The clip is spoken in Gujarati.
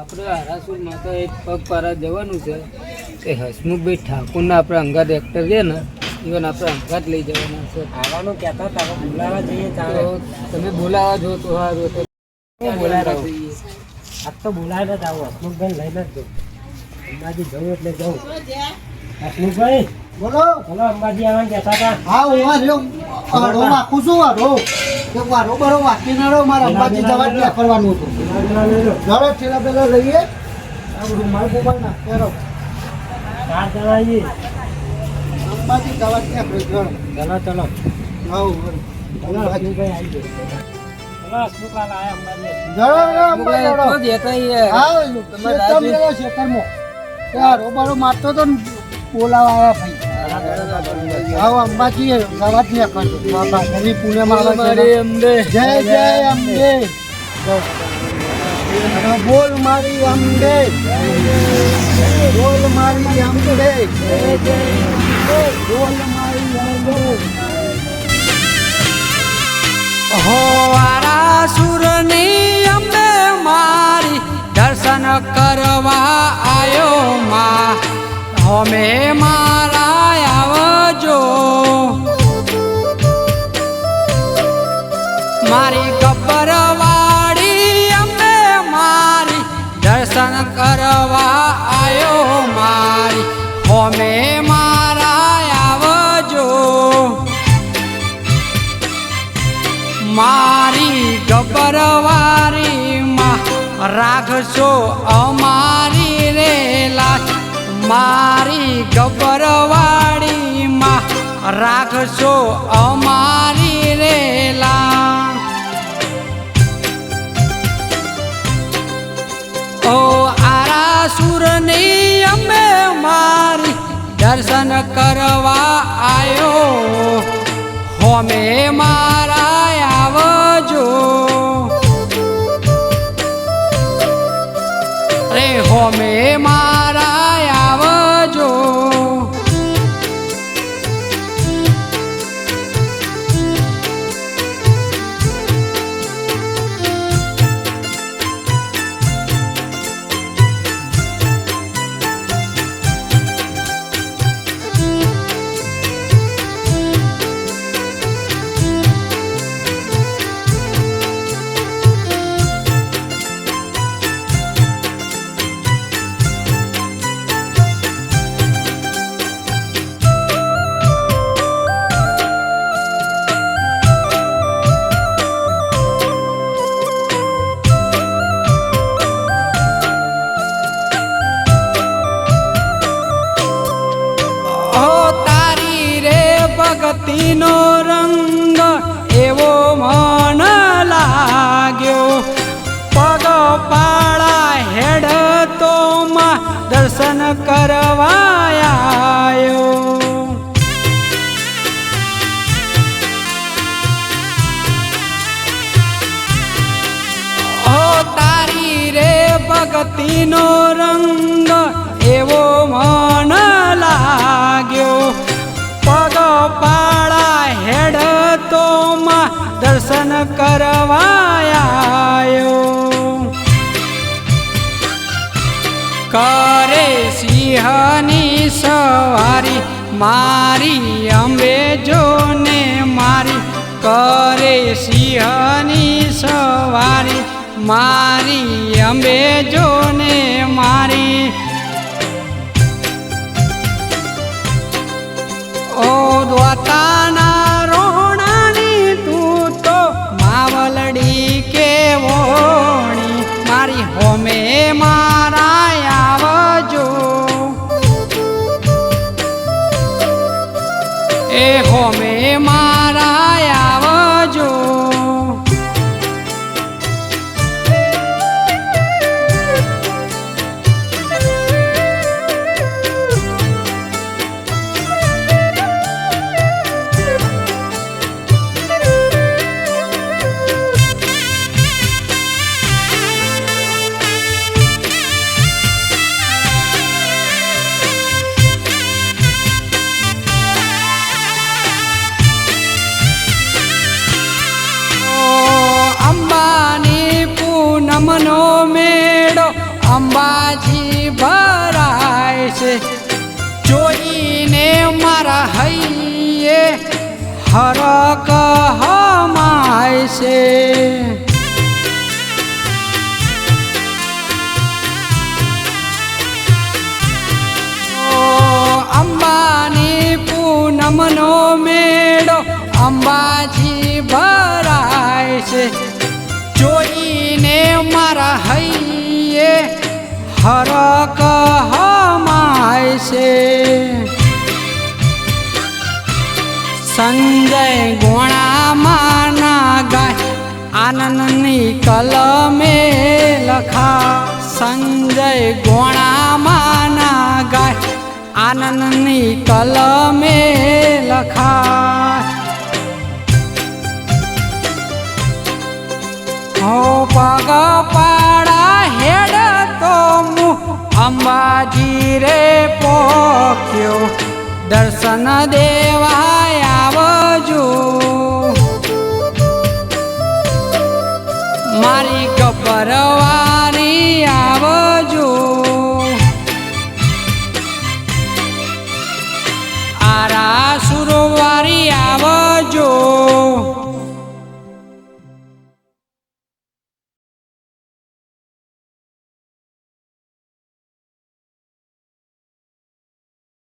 આપણે આરાસુરમાં તો એક પગ પારા જવાનું છે કે હસમુખભાઈ ઠાકોરના આપણે અંગાત એક્ટર છે ને ઇવન આપણે અંગાત લઈ જવાના છે. આવવાનું કહેતા હતા બોલાવા જઈએ તો તમે બોલાવા જો તો સારું તો હું બોલાવા જઈએ. આજ તો બોલાવે જ આવું હસમુખભાઈ લઈને જ જવું અંબાજી જવું એટલે જવું. હસમુખભાઈ બોલો. બોલો અંબાજી આવવાનું કહેતા હતા. હા હું આ વાકું છું વારો એક વારો બરો વાકી ના રહ્યો મારે અંબાજી જવા ત્યાં કરવાનું હતું. જરો ઠેલા પેલા લઈએ રૂમાલ બુમાલ જણા આવીએ અંબાજી જવા ત્યાં ચલો ચલો. હા ચલો હસમુખભાઈ આવી અંબાજી અમદાવાદ. હા ને હા બાબા નવી આવે મારે અમને જય જય અંબે. બોલ મારી અંબે. બોલ મારી અંબે. બોલ મારી અંબે. હોવારા સુરની અંબે મારી દર્શન કરવા આયો માં. કરવા આવ્યો મારી. હોમે મારા આવજો. મારી ગબરવારીમાં રાખશો અમારી રે લાશ મારી ગબરવાડીમાં રાખશો અમારી દર્શન કરવા આયો. હોમે મારા આવજો. રે હોમે ભગતીનો રંગ એવો મન લાગ્યો. પગ પાળા હેડ તો માં દર્શન કરવાયો કરે સિંહની સવારી, મારી અંબે જોને મારી. કરે સિંહની સવારી મારી અંબે જોને બાજી ભરાય છે. જોઈને મારા હૈયે હરક હમાય છે. અંબાની પૂનમનો મેળો અંબાજી ભરાય છે. જોઈને મારા હૈ હરક હમાય છે સંજય ગોણામાના ગાય આનંદની કલમે લખા સંજય ગોણામાના ગાય આનંદની કલમે લખા હો પગ પાડ અંબાજી રે પોખ્યો દર્શન દેવાય